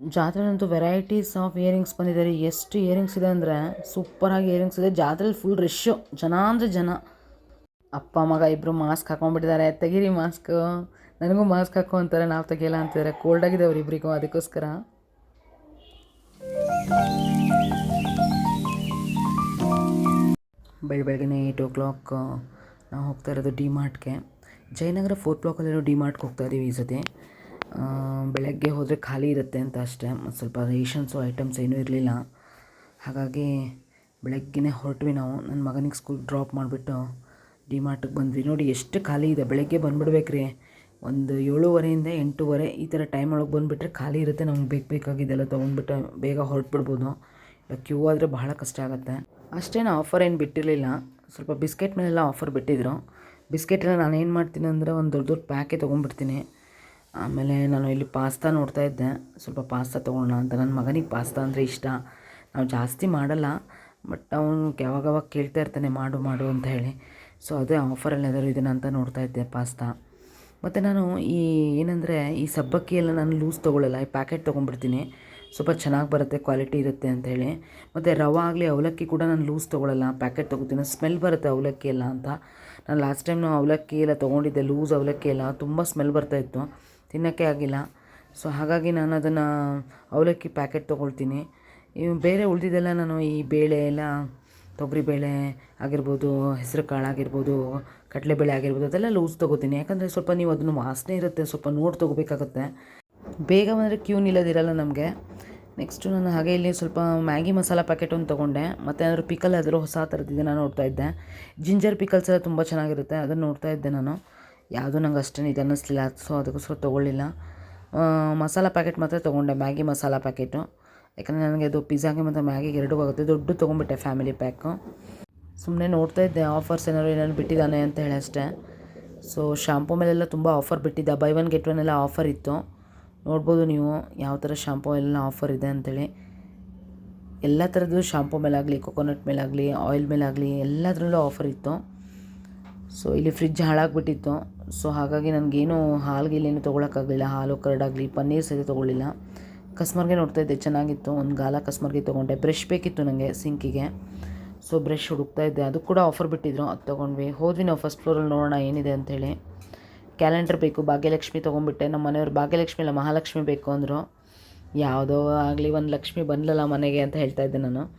ಜಾತ್ರೆಲಂತೂ varieties of earrings ಬಂದಿದ್ದಾರೆ ಎಷ್ಟು earrings ಇದೆ ಅಂದರೆ ಸೂಪರಾಗಿ ಇಯರಿಂಗ್ಸ್ ಇದೆ. ಜಾತ್ರೆಲಿ ಫುಲ್ ರಶ್ಶು ಜನ ಅಂದರೆ ಜನ. ಅಪ್ಪ, ಮಗ ಇಬ್ಬರು ಮಾಸ್ಕ್ ಹಾಕೊಂಡ್ಬಿಟ್ಟಿದ್ದಾರೆ. ತೆಗೀರಿ ಮಾಸ್ಕ್ ನನಗೂ ಮಾಸ್ಕ್ ಹಾಕೋ ಅಂತಾರೆ, ನಾವು ತೆಗಿಯಲ್ಲ ಅಂತಿದ್ದಾರೆ. ಕೋಲ್ಡ್ ಆಗಿದೆ ಇಬ್ಬರಿಗೂ ಅದಕ್ಕೋಸ್ಕರ. ಬೆಳ ಬೆಳಗ್ಗೆ ಏಯ್ಟ್ ಓ ಕ್ಲಾಕ್ ನಾವು ಹೋಗ್ತಾ ಇರೋದು ಡಿ ಮಾರ್ಟ್ಗೆ ಜಯನಗರ ಫೋರ್ತ್ ಬ್ಲಾಕಲ್ಲಿರೋ ಡಿ ಮಾರ್ಟ್ಗೆ ಹೋಗ್ತಾ ಇದ್ದೀವಿ ಈ ಸತಿ. ಬೆಳಗ್ಗೆ ಹೋದರೆ ಖಾಲಿ ಇರುತ್ತೆ ಅಂತ ಅಷ್ಟೇ. ಮತ್ತು ಸ್ವಲ್ಪ ರೇಷನ್ಸು, ಐಟಮ್ಸ್ ಏನೂ ಇರಲಿಲ್ಲ. ಹಾಗಾಗಿ ಬೆಳಗ್ಗೆನೇ ಹೊರಟ್ವಿ ನಾವು. ನನ್ನ ಮಗನಿಗೆ ಸ್ಕೂಲ್ ಡ್ರಾಪ್ ಮಾಡಿಬಿಟ್ಟು ಡಿ ಮಾರ್ಟಿಗೆ ಬಂದ್ವಿ. ನೋಡಿ ಎಷ್ಟು ಖಾಲಿ ಇದೆ. ಬೆಳಗ್ಗೆ ಬಂದುಬಿಡ್ಬೇಕ್ರಿ. ಒಂದು ಏಳುವರೆಯಿಂದ ಎಂಟೂವರೆ ಈ ಥರ ಟೈಮ್ ಒಳಗೆ ಬಂದುಬಿಟ್ರೆ ಖಾಲಿ ಇರುತ್ತೆ. ನಮ್ಗೆ ಬೇಕು ಬೇಕಾಗಿದ್ದೆಲ್ಲ ತೊಗೊಂಡ್ಬಿಟ್ಟು ಬೇಗ ಹೊರಟ್ಬಿಡ್ಬೋದು. ಕ್ಯೂ ಆದರೆ ಬಹಳ ಕಷ್ಟ ಆಗುತ್ತೆ. ಅಷ್ಟೇನು ಆಫರ್ ಏನು ಬಿಟ್ಟಿರಲಿಲ್ಲ. ಸ್ವಲ್ಪ ಬಿಸ್ಕೆಟ್ ಮೇಲೆಲ್ಲ ಆಫರ್ ಬಿಟ್ಟಿದ್ರು. ಬಿಸ್ಕೆಟೆಲ್ಲ ನಾನು ಏನು ಮಾಡ್ತೀನಿ ಅಂದರೆ ಒಂದು ದೊಡ್ಡ ದೊಡ್ಡ ಪ್ಯಾಕೆ ತೊಗೊಂಡ್ಬಿಡ್ತೀನಿ. ಆಮೇಲೆ ನಾನು ಇಲ್ಲಿ ಪಾಸ್ತಾ ನೋಡ್ತಾ ಇದ್ದೆ. ಸ್ವಲ್ಪ ಪಾಸ್ತಾ ತೊಗೊಳ್ಳೋಣ ಅಂತ. ನನ್ನ ಮಗನಿಗೆ ಪಾಸ್ತಾ ಅಂದರೆ ಇಷ್ಟ. ನಾವು ಜಾಸ್ತಿ ಮಾಡಲ್ಲ, ಬಟ್ ಅವನು ಯಾವಾಗವಾಗ ಕೇಳ್ತಾ ಇರ್ತಾನೆ, ಮಾಡು ಮಾಡು ಅಂತ ಹೇಳಿ. ಸೊ ಅದೇ ಆಫರಲ್ಲಿ ಏನಾದರೂ ಇದನ್ನ ಅಂತ ನೋಡ್ತಾ ಇದ್ದೆ ಪಾಸ್ತಾ. ಮತ್ತು ನಾನು ಈ ಏನಂದರೆ, ಈ ಸಬ್ಬಕ್ಕಿ ಎಲ್ಲ ನಾನು ಲೂಸ್ ತೊಗೊಳ್ಳಲ್ಲ, ಈ ಪ್ಯಾಕೆಟ್ ತೊಗೊಂಡ್ಬಿಡ್ತೀನಿ. ಸ್ವಲ್ಪ ಚೆನ್ನಾಗಿ ಬರುತ್ತೆ ಕ್ವಾಲಿಟಿ ಇರುತ್ತೆ ಅಂತ ಹೇಳಿ. ಮತ್ತು ರವೆ ಆಗಲಿ, ಅವಲಕ್ಕಿ ಕೂಡ ನಾನು ಲೂಸ್ ತೊಗೊಳ್ಳಲ್ಲ ಪ್ಯಾಕೆಟ್ ತೊಗೋತೀನಿ. ಸ್ಮೆಲ್ ಬರುತ್ತೆ ಅವಲಕ್ಕಿ ಎಲ್ಲ ಅಂತ. ನಾನು ಲಾಸ್ಟ್ ಟೈಮ್ ಅವಲಕ್ಕಿ ಎಲ್ಲ ತೊಗೊಂಡಿದ್ದೆ ಲೂಸ್ ಅವಲಕ್ಕಿ ಎಲ್ಲ, ತುಂಬ ಸ್ಮೆಲ್ ಬರ್ತಾಯಿತ್ತು ತಿನ್ನೋಕ್ಕೆ ಆಗಿಲ್ಲ. ಸೊ ಹಾಗಾಗಿ ನಾನು ಅದನ್ನು ಅವಲಕ್ಕಿ ಪ್ಯಾಕೆಟ್ ತೊಗೊಳ್ತೀನಿ. ಇವು ಬೇರೆ ಉಳಿದಿದ್ದೆಲ್ಲ ನಾನು ಈ ಬೇಳೆ ಎಲ್ಲ ತೊಗರಿಬೇಳೆ ಆಗಿರ್ಬೋದು, ಹೆಸರು ಕಾಳು ಆಗಿರ್ಬೋದು ಕಡಲೆಬೇಳೆ ಆಗಿರ್ಬೋದು, ಅದೆಲ್ಲ ಲೂಸ್ ತೊಗೋತೀನಿ. ಯಾಕಂದರೆ ಸ್ವಲ್ಪ ನೀವು ಅದನ್ನು ವಾಸನೆ ಇರುತ್ತೆ, ಸ್ವಲ್ಪ ನೋಡಿ ತೊಗೋಬೇಕಾಗತ್ತೆ. ಬೇಗ ಬಂದರೆ ಕ್ಯೂ ನಿಲ್ಲೋದಿರಲ್ಲ ನಮಗೆ. ನೆಕ್ಸ್ಟು ನಾನು ಹಾಗೆ ಇಲ್ಲಿ ಸ್ವಲ್ಪ ಮ್ಯಾಗಿ ಮಸಾಲ ಪ್ಯಾಕೆಟ್ ಒಂದು ತೊಗೊಂಡೆ. ಮತ್ತು ಏನಾದರೂ ಪಿಕಲ್ ಆದರೂ ಹೊಸ ಥರದ್ದು ನಾನು ನೋಡ್ತಾ ಇದ್ದೆ. ಜಿಂಜರ್ ಪಿಕಲ್ಸ್ ಎಲ್ಲ ತುಂಬ ಚೆನ್ನಾಗಿರುತ್ತೆ, ಅದನ್ನು ನೋಡ್ತಾ ಇದ್ದೆ ನಾನು. ಯಾವುದೂ ನಂಗೆ ಅಷ್ಟೇನು ಇದು ಅನ್ನಿಸ್ಲಿಲ್ಲ ಸೊ ಅದಕ್ಕೋಸ್ಕರ ತೊಗೊಳ್ಳಿಲ್ಲ. ಮಸಾಲ ಪ್ಯಾಕೆಟ್ ಮಾತ್ರ ತೊಗೊಂಡೆ, ಮ್ಯಾಗಿ ಮಸಾಲ ಪ್ಯಾಕೆಟು ಯಾಕಂದರೆ ನನಗೆ ಅದು ಪಿಜ್ಜಾಗೆ ಮತ್ತು ಮ್ಯಾಗಿಗೆ ಎರಡೂ ಆಗುತ್ತೆ. ದೊಡ್ಡ ತೊಗೊಂಬಿಟ್ಟೆ ಫ್ಯಾಮಿಲಿ ಪ್ಯಾಕು ಸುಮ್ಮನೆ ನೋಡ್ತಾ ಇದ್ದೆ ಆಫರ್ಸ್ ಏನಾದ್ರು ಏನಾದ್ರು ಬಿಟ್ಟಿದ್ದಾನೆ ಅಂತ ಹೇಳಿ ಅಷ್ಟೇ. ಸೊ ಶಾಂಪೂ ಮೇಲೆಲ್ಲ ತುಂಬ ಆಫರ್ ಬಿಟ್ಟಿದ್ದ. ಬೈ ಒನ್ ಗೆಟ್ ಒನ್ ಎಲ್ಲ ಆಫರ್ ಇತ್ತು. ನೋಡ್ಬೋದು ನೀವು ಯಾವ ಥರ ಶಾಂಪೂ ಎಲ್ಲ ಆಫರ್ ಇದೆ ಅಂತೇಳಿ. ಎಲ್ಲ ಥರದ್ದು ಶಾಂಪೂ ಮೇಲಾಗಲಿ ಕೊಕೊನಟ್ ಮೇಲಾಗಲಿ ಆಯಿಲ್ ಮೇಲಾಗಲಿ ಎಲ್ಲದರಲ್ಲೂ ಆಫರ್ ಇತ್ತು. ಸೊ ಇಲ್ಲಿ ಫ್ರಿಜ್ ಹಾಳಾಗ್ಬಿಟ್ಟಿತ್ತು. ಸೊ ಹಾಗಾಗಿ ನನಗೇನು ಹಾಲ್ಗಿಲ್ಲೇನು ತೊಗೊಳಕ್ಕಾಗಲಿಲ್ಲ. ಹಾಲು, ಕರಡಾಗಲಿ, ಪನ್ನೀರ್ ಸರಿ ತೊಗೊಳ್ಳಿಲ್ಲ. ಕಸ್ಮರ್ಗೆ ನೋಡ್ತಾ ಇದ್ದೆ, ಚೆನ್ನಾಗಿತ್ತು. ಒಂದು ಗಾಲ ಕಸ್ಮರ್ಗೆ ತೊಗೊಂಡೆ. ಬ್ರಷ್ ಬೇಕಿತ್ತು ನನಗೆ ಸಿಂಕಿಗೆ. ಸೊ ಬ್ರಷ್ ಹುಡುಕ್ತಾ ಇದ್ದೆ. ಅದು ಕೂಡ ಆಫರ್ ಬಿಟ್ಟಿದ್ರು. ಅದು ತೊಗೊಂಡ್ವಿ. ಹೋದ್ವಿ ನಾವು ಫಸ್ಟ್ ಫ್ಲೋರಲ್ಲಿ ನೋಡೋಣ ಏನಿದೆ ಅಂಥೇಳಿ ಕ್ಯಾಲೆಂಡರ್ ಬೇಕು, ಭಾಗ್ಯಲಕ್ಷ್ಮಿ ತೊಗೊಂಡ್ಬಿಟ್ಟೆ. ನಮ್ಮ ಮನೆಯವ್ರು ಭಾಗ್ಯಲಕ್ಷ್ಮಿ ಇಲ್ಲ ಮಹಾಲಕ್ಷ್ಮಿ ಬೇಕು ಅಂದರು. ಯಾವುದೋ ಆಗಲಿ ಒಂದು ಲಕ್ಷ್ಮಿ ಬಂದಲಲ್ಲ ಮನೆಗೆ ಅಂತ ಹೇಳ್ತಾ ಇದ್ದೆ ನಾನು.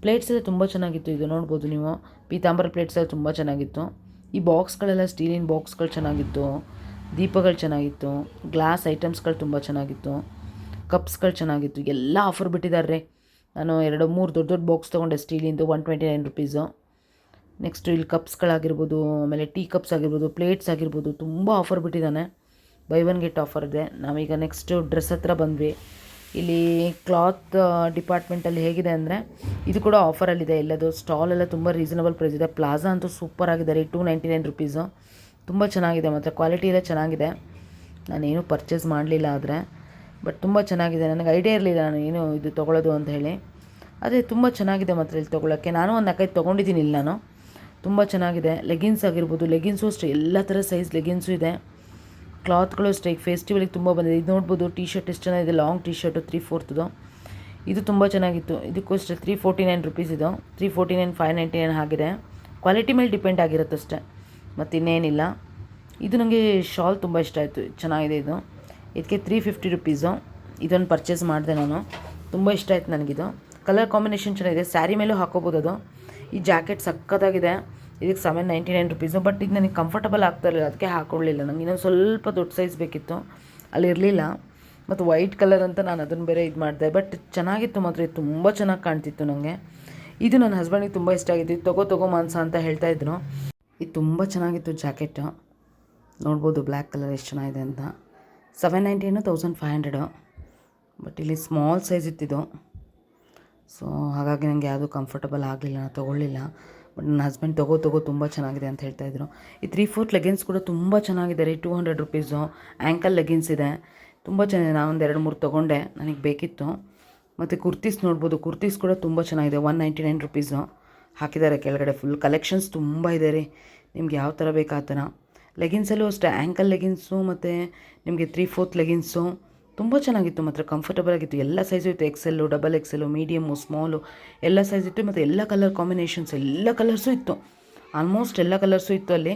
ಪ್ಲೇಟ್ಸ್ ಎಲ್ಲ ತುಂಬ ಚೆನ್ನಾಗಿತ್ತು. ಇದು ನೋಡ್ಬೋದು ನೀವು. ಪೀತಾಂಬರ ಪ್ಲೇಟ್ಸ್ ಎಲ್ಲ ತುಂಬ ಚೆನ್ನಾಗಿತ್ತು. ಈ ಬಾಕ್ಸ್ಗಳೆಲ್ಲ ಸ್ಟೀಲಿನ ಬಾಕ್ಸ್ಗಳು ಚೆನ್ನಾಗಿತ್ತು, ದೀಪಗಳು ಚೆನ್ನಾಗಿತ್ತು, ಗ್ಲಾಸ್ ಐಟಮ್ಸ್ಗಳು ತುಂಬ ಚೆನ್ನಾಗಿತ್ತು, ಕಪ್ಸ್ಗಳು ಚೆನ್ನಾಗಿತ್ತು, ಎಲ್ಲ ಆಫರ್ ಬಿಟ್ಟಿದ್ದಾರೆ ನಾನು ಎರಡು ಮೂರು ದೊಡ್ಡ ದೊಡ್ಡ ಬಾಕ್ಸ್ ತೊಗೊಂಡೆ ಸ್ಟೀಲಿಂದು, one twenty nine rupees. Next ಇಲ್ಲಿ ಕಪ್ಸ್ಗಳಾಗಿರ್ಬೋದು, ಆಮೇಲೆ ಟೀ ಕಪ್ಸ್ ಆಗಿರ್ಬೋದು, ಪ್ಲೇಟ್ಸ್ ಆಗಿರ್ಬೋದು, ತುಂಬ ಆಫರ್ ಬಿಟ್ಟಿದ್ದಾನೆ. ಬೈ ಒನ್ ಗೆಟ್ ಆಫರ್ ಇದೆ. ನಾವೀಗ ನೆಕ್ಸ್ಟು ಡ್ರೆಸ್ ಹತ್ರ ಬಂದ್ವಿ. ಇಲ್ಲಿ ಕ್ಲಾತ್ ಡಿಪಾರ್ಟ್ಮೆಂಟಲ್ಲಿ ಹೇಗಿದೆ ಅಂದರೆ ಇದು ಕೂಡ ಆಫರಲ್ಲಿದೆ ಎಲ್ಲದು ಸ್ಟಾಲ್ ಎಲ್ಲ ತುಂಬ ರೀಸನಬಲ್ ಪ್ರೈಸ್ ಇದೆ. ಪ್ಲಾಜಾ ಅಂತೂ ಸೂಪರ್ ಆಗಿದೆ. ರೀ ಟೂ ನೈಂಟಿ ನೈನ್ ರುಪೀಸು ತುಂಬ ಚೆನ್ನಾಗಿದೆ. ಮತ್ತು ಕ್ವಾಲಿಟಿ ಎಲ್ಲ ಚೆನ್ನಾಗಿದೆ. ನಾನೇನು ಪರ್ಚೇಸ್ ಮಾಡಲಿಲ್ಲ ಆದರೆ ಬಟ್ ತುಂಬ ಚೆನ್ನಾಗಿದೆ. ನನಗೆ ಐಡಿಯಾ ಇರಲಿಲ್ಲ ನಾನು ಏನು ಇದು ತೊಗೊಳ್ಳೋದು ಅಂತ ಹೇಳಿ. ಅದೇ ತುಂಬ ಚೆನ್ನಾಗಿದೆ ಮಾತ್ರ ಇಲ್ಲಿ ತೊಗೊಳಕ್ಕೆ ನಾನು ಒಂದು ನಾಲ್ಕೈದು ತೊಗೊಂಡಿದ್ದೀನಿ ಇಲ್ಲಿ ನಾನು. ತುಂಬ ಚೆನ್ನಾಗಿದೆ. ಲೆಗಿನ್ಸ್ ಆಗಿರ್ಬೋದು ಲೆಗಿನ್ಸು ಅಷ್ಟೇ. ಎಲ್ಲ ಥರ ಸೈಜ್ ಲೆಗಿನ್ಸು ಇದೆ. ಕ್ಲಾತ್ಗಳು ಅಷ್ಟೇ ಈಗ ಫೆಸ್ಟಿವಲಿಗೆ ತುಂಬ ಬಂದಿದೆ. ಇದು ನೋಡ್ಬೋದು ಟಿ ಶರ್ಟ್ ಎಷ್ಟು ಚೆನ್ನಾಗಿದೆ ಲಾಂಗ್ ಟಿ ಶರ್ಟು ತ್ರೀ ಫೋರ್ತದು ಇದು ತುಂಬ ಚೆನ್ನಾಗಿತ್ತು. ಇದಕ್ಕೂ ಅಷ್ಟೇ ತ್ರೀ ಫೋರ್ಟಿ ನೈನ್ ರುಪೀಸ್ ಇದು. Three forty nine five ninety nine ಆಗಿದೆ. ಕ್ವಾಲಿಟಿ ಮೇಲೆ ಡಿಪೆಂಡ್ ಆಗಿರುತ್ತೆ ಅಷ್ಟೇ. ಮತ್ತು ಇನ್ನೇನಿಲ್ಲ. ಇದು ನನಗೆ ಶಾಲ್ ತುಂಬ ಇಷ್ಟ ಆಯಿತು. ಚೆನ್ನಾಗಿದೆ ಇದು. ಇದಕ್ಕೆ ತ್ರೀ ಫಿಫ್ಟಿ ರುಪೀಸು ಇದೊಂದು ಪರ್ಚೇಸ್ ಮಾಡಿದೆ ನಾನು. ತುಂಬ ಇಷ್ಟ ಆಯಿತು ನನಗಿದು. ಕಲರ್ ಕಾಂಬಿನೇಷನ್ ಚೆನ್ನಾಗಿದೆ. ಸ್ಯಾರಿ ಮೇಲೂ ಹಾಕೋಬೋದು ಅದು. ಈ ಜಾಕೆಟ್ ಸಕ್ಕತ್ತಾಗಿದೆ ಇದಕ್ಕೆ seven ninety nine rupees but ಇದು ನನಗೆ ಕಂಫರ್ಟಬಲ್ ಆಗ್ತಾ ಇರಲಿಲ್ಲ. ಅದಕ್ಕೆ ಹಾಕೊಳ್ಳಿಲ್ಲ ನನಗೆ ಇನ್ನೊಂದು ಸ್ವಲ್ಪ ದೊಡ್ಡ ಸೈಜ್ ಬೇಕಿತ್ತು. ಅಲ್ಲಿ ಇರಲಿಲ್ಲ. ಮತ್ತು ವೈಟ್ ಕಲರ್ ಅಂತ ನಾನು ಅದನ್ನು ಬೇರೆ ಇದು ಮಾಡಿದೆ. ಬಟ್ ಚೆನ್ನಾಗಿತ್ತು ಮಾತ್ರ. ಇದು ತುಂಬ ಚೆನ್ನಾಗಿ ಕಾಣ್ತಿತ್ತು ನನಗೆ ಇದು ನನ್ನ ಹಸ್ಬೆಂಡಿಗೆ ತುಂಬ ಇಷ್ಟ ಆಗಿತ್ತು. ಇದು ತಗೋ ತಗೋ ಮಾನ್ಸ ಅಂತ ಹೇಳ್ತಾ ಇದ್ರು. ಇದು ತುಂಬ ಚೆನ್ನಾಗಿತ್ತು ಜಾಕೆಟ್. ನೋಡ್ಬೋದು ಬ್ಲ್ಯಾಕ್ ಕಲರ್ ಎಷ್ಟು ಚೆನ್ನಾಗಿದೆ ಅಂತ. Seven ನೈಂಟಿನು thousand five hundred but ಇಲ್ಲಿ ಸ್ಮಾಲ್ ಸೈಜ್ ಇತ್ತಿದು ಸೊ ಹಾಗಾಗಿ ನನಗೆ ಯಾವುದು ಕಂಫರ್ಟಬಲ್ ಆಗಲಿಲ್ಲ. ನಾನು ತೊಗೊಳ್ಳಿಲ್ಲ. ಬಟ್ ನನ್ನ ಹಸ್ಬೆಂಡ್ ತಗೋ ತಗೋ ತುಂಬ ಚೆನ್ನಾಗಿದೆ ಅಂತ ಹೇಳ್ತಾಯಿದ್ರು ಈ ತ್ರೀ ಫೋರ್ತ್ ಲೆಗಿನ್ಸ್ ಕೂಡ ತುಂಬ ಚೆನ್ನಾಗಿದೆ ರೀ two hundred rupees ankle leggings ಇದೆ. ತುಂಬ ಚೆನ್ನಾಗಿದೆ. ನಾನು ಒಂದು ಎರಡು ಮೂರು ತೊಗೊಂಡೆ. ನನಗೆ ಬೇಕಿತ್ತು. ಮತ್ತು ಕುರ್ತೀಸ್ ನೋಡ್ಬೋದು. ಕುರ್ತೀಸ್ ಕೂಡ ತುಂಬ ಚೆನ್ನಾಗಿದೆ. ಒನ್ ನೈಂಟಿ ನೈನ್ ರುಪೀಸು ಹಾಕಿದ್ದಾರೆ ಕೆಳಗಡೆ ಫುಲ್ ಕಲೆಕ್ಷನ್ಸ್ ತುಂಬ ಇದೆ ರೀ. ನಿಮ್ಗೆ ಯಾವ ಥರ ಬೇಕು ಆ ಥರ ಲೆಗಿನ್ಸಲ್ಲೂ ಅಷ್ಟೇ. ಆ್ಯಂಕಲ್ ಲೆಗಿನ್ಸು ಮತ್ತು ನಿಮಗೆ ತ್ರೀ ಫೋರ್ತ್ ಲೆಗಿನ್ಸು ತುಂಬ ಚೆನ್ನಾಗಿತ್ತು, ಮಾತ್ರ ಕಂಫರ್ಟಬಲ್ ಆಗಿತ್ತು. ಎಲ್ಲ ಸೈಜು ಇತ್ತು XL double XL medium small ಎಲ್ಲ ಸೈಜ್ ಇತ್ತು, ಮತ್ತು ಎಲ್ಲ ಕಲರ್ ಕಾಂಬಿನೇಷನ್ಸ್ ಎಲ್ಲ ಕಲರ್ಸು ಇತ್ತು. ಆಲ್ಮೋಸ್ಟ್ ಎಲ್ಲ ಕಲರ್ಸು ಇತ್ತು ಅಲ್ಲಿ.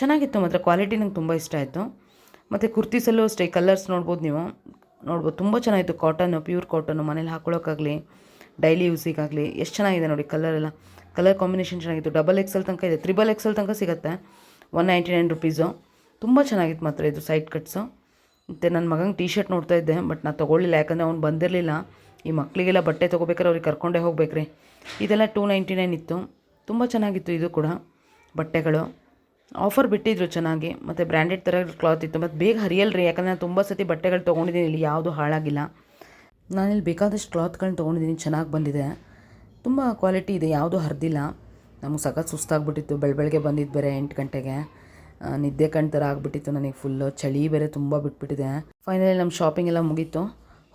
ಚೆನ್ನಾಗಿತ್ತು, ಮಾತ್ರ ಕ್ವಾಲಿಟಿ ನಂಗೆ ತುಂಬ ಇಷ್ಟ ಆಯಿತು. ಮತ್ತು ಕುರ್ತೀಸಲ್ಲೂ ಅಷ್ಟೇ ಕಲರ್ಸ್ ನೋಡ್ಬೋದು ನೀವು. ನೋಡ್ಬೋದು, ತುಂಬ ಚೆನ್ನಾಗಿತ್ತು ಕಾಟನ್ನು ಪ್ಯೂರ್ ಕಾಟನ್ನು ಮನೇಲಿ ಹಾಕೊಳ್ಳೋಕ್ಕಾಗಲಿ ಡೈಲಿ ಯೂಸಿಗಾಗಲಿ ಎಷ್ಟು ಚೆನ್ನಾಗಿದೆ ನೋಡಿ ಕಲರ್ ಎಲ್ಲ. ಕಲರ್ ಕಾಂಬಿನೇಷನ್ ಚೆನ್ನಾಗಿತ್ತು. ಡಬಲ್ ಎಕ್ಸೆಲ್ ತನಕ ಇದೆ ತ್ರಿಬಲ್ ಎಕ್ಸೆಲ್ ತನಕ ಸಿಗುತ್ತೆ. ಒನ್ ನೈಂಟಿ ನೈನ್ ರುಪೀಸು ತುಂಬ ಚೆನ್ನಾಗಿತ್ತು ಮಾತ್ರ ಇದು ಸೈಡ್ ಕಟ್ಸು ಮತ್ತು ನನ್ನ ಮಗಂಗೆ ಟೀ ಶರ್ಟ್ ನೋಡ್ತಾ ಇದ್ದೆ ಬಟ್ ನಾನು ತೊಗೊಳ್ಳಿಲ್ಲ. ಯಾಕಂದರೆ ಅವ್ನು ಬಂದಿರಲಿಲ್ಲ. ಈ ಮಕ್ಕಳಿಗೆಲ್ಲ ಬಟ್ಟೆ ತೊಗೋಬೇಕಾದ್ರೆ ಅವ್ರಿಗೆ ಕರ್ಕೊಂಡೇ ಹೋಗ್ಬೇಕ್ರಿ. ಇದೆಲ್ಲ ಟೂ ನೈಂಟಿ ನೈನ್ ಇತ್ತು. ತುಂಬ ಚೆನ್ನಾಗಿತ್ತು ಇದು ಕೂಡ. ಬಟ್ಟೆಗಳು. ಆಫರ್ ಬಿಟ್ಟಿದ್ರು ಚೆನ್ನಾಗಿ. ಮತ್ತು ಬ್ರ್ಯಾಂಡೆಡ್ ಥರ ಕ್ಲಾತ್ ಇತ್ತು. ಮತ್ತು ಬೇಗ ಹರಿಯಲ್ರಿ. ಯಾಕಂದರೆ ನಾನು ತುಂಬ ಸತಿ ಬಟ್ಟೆಗಳು ತೊಗೊಂಡಿದ್ದೀನಿ. ಇಲ್ಲಿ ಯಾವುದು ಹಾಳಾಗಿಲ್ಲ. ನಾನಿಲ್ಲಿ ಬೇಕಾದಷ್ಟು ಕ್ಲಾತ್ಗಳನ್ನ ತೊಗೊಂಡಿದ್ದೀನಿ. ಚೆನ್ನಾಗಿ ಬಂದಿದೆ. ತುಂಬ ಕ್ವಾಲಿಟಿ ಇದೆ. ಯಾವುದು ಹರಿದಿಲ್ಲ. ನಮಗೆ ಸಖತ್ ಸುಸ್ತಾಗ್ಬಿಟ್ಟಿತ್ತು. ಬೆಳ ಬೆಳಗ್ಗೆ ಬಂದಿದ್ದು ಬೇರೆ ಎಂಟು ಗಂಟೆಗೆ. ನಿದ್ದೆ ಕಣ್ ಥರ ಆಗಿಬಿಟ್ಟಿತ್ತು, ನನಗೆ ಫುಲ್ಲು ಚಳಿ ಬೇರೆ ತುಂಬ ಬಿಟ್ಬಿಟ್ಟಿದೆ. ಫೈನಲಿ ನಮ್ಮ ಶಾಪಿಂಗ್ ಎಲ್ಲ ಮುಗೀತು.